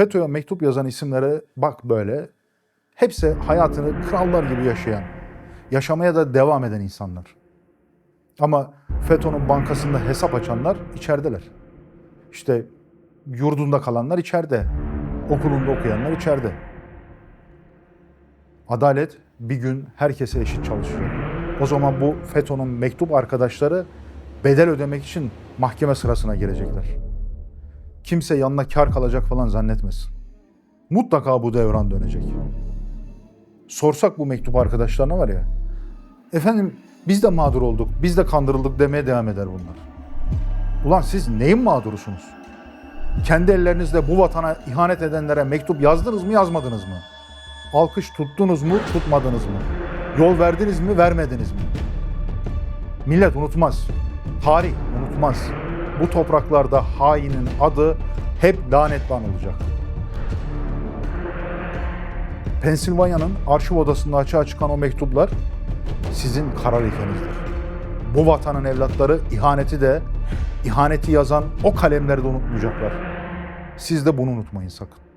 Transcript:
FETÖ'ye mektup yazan isimlere bak böyle. Hepsi hayatını krallar gibi yaşayan, yaşamaya da devam eden insanlar. Ama FETÖ'nün bankasında hesap açanlar içerideler. İşte yurdunda kalanlar içeride. Okulunda okuyanlar içeride. Adalet bir gün herkese eşit çalışıyor. O zaman bu FETÖ'nün mektup arkadaşları bedel ödemek için mahkeme sırasına girecekler. Kimse yanına kar kalacak falan zannetmesin. Mutlaka bu devran dönecek. Sorsak bu mektup arkadaşlarına var ya. Efendim biz de mağdur olduk, biz de kandırıldık demeye devam eder bunlar. Ulan siz neyin mağdurusunuz? Kendi ellerinizle bu vatana ihanet edenlere mektup yazdınız mı yazmadınız mı? Alkış tuttunuz mu tutmadınız mı? Yol verdiniz mi vermediniz mi? Millet unutmaz. Tarih unutmaz. Bu topraklarda hainin adı hep lanetli anılacak. Pensilvanya'nın arşiv odasında açığa çıkan o mektuplar sizin kara lekenizdir. Bu vatanın evlatları ihaneti de, ihaneti yazan o kalemleri de unutmayacaklar. Siz de bunu unutmayın sakın.